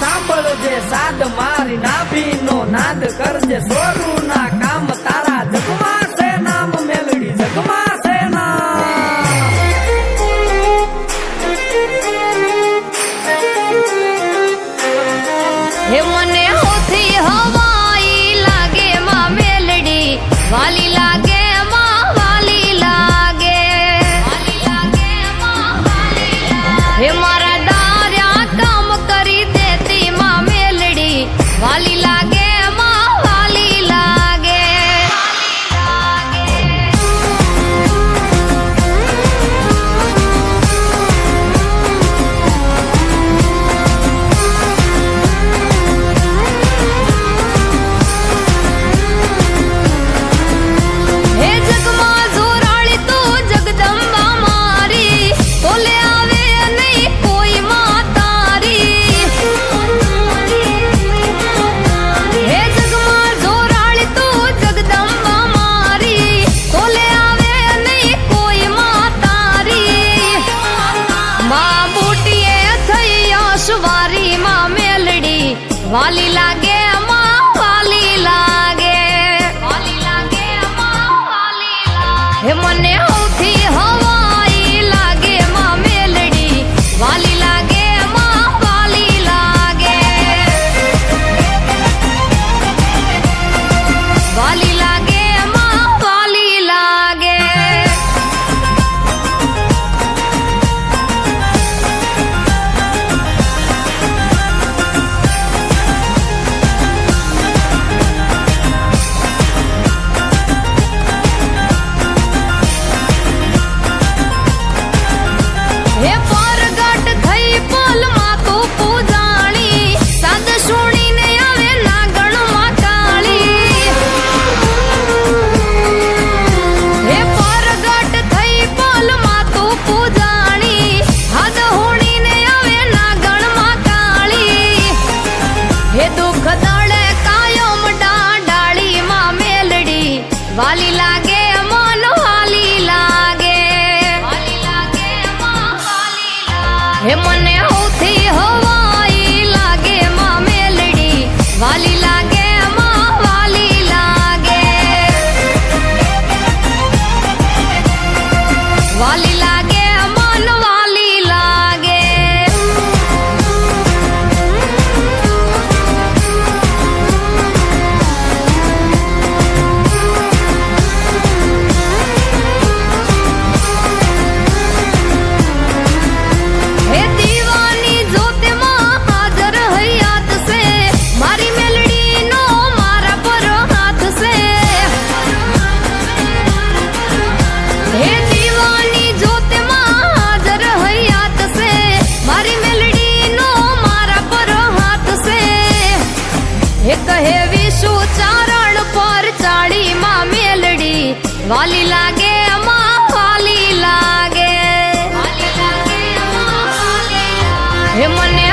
સાંભળજે સાદ મારી નાભી નો નાદ કરજે સોરું ના સુવારી માં મેલડી વાલી લાગે માં વાલી લાગે. વાલી લાગે માં વાલી લાગે. મને Redu સેવીશું ચારણ પર ચાળીમાં મેલડી. વાલી લાગે અમા વાલી લાગે. હે મને